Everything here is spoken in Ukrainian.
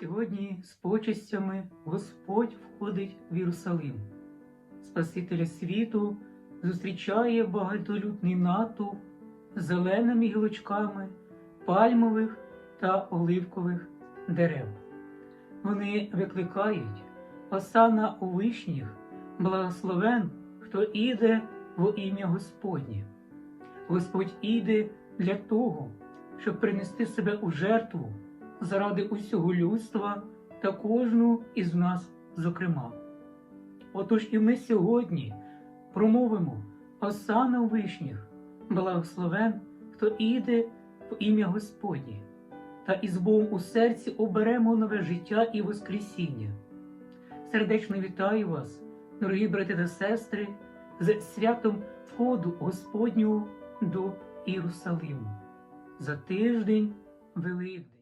Сьогодні з почестями Господь входить в Єрусалим. Спасителя світу зустрічає багатолюдний натовп зеленими гілочками пальмових та оливкових дерев. Вони викликають Осана у вишніх, благословен, хто іде во ім'я Господнє. Господь іде для того, щоб принести себе у жертву заради усього людства та кожну із нас, зокрема. Отож і ми сьогодні промовимо Осана вишніх, благословен, хто іде в ім'я Господнє, та із Богом у серці оберемо нове життя і Воскресіння. Сердечно вітаю вас, дорогі брати та сестри, з святом входу Господнього до Єрусалиму. За тиждень Великдень.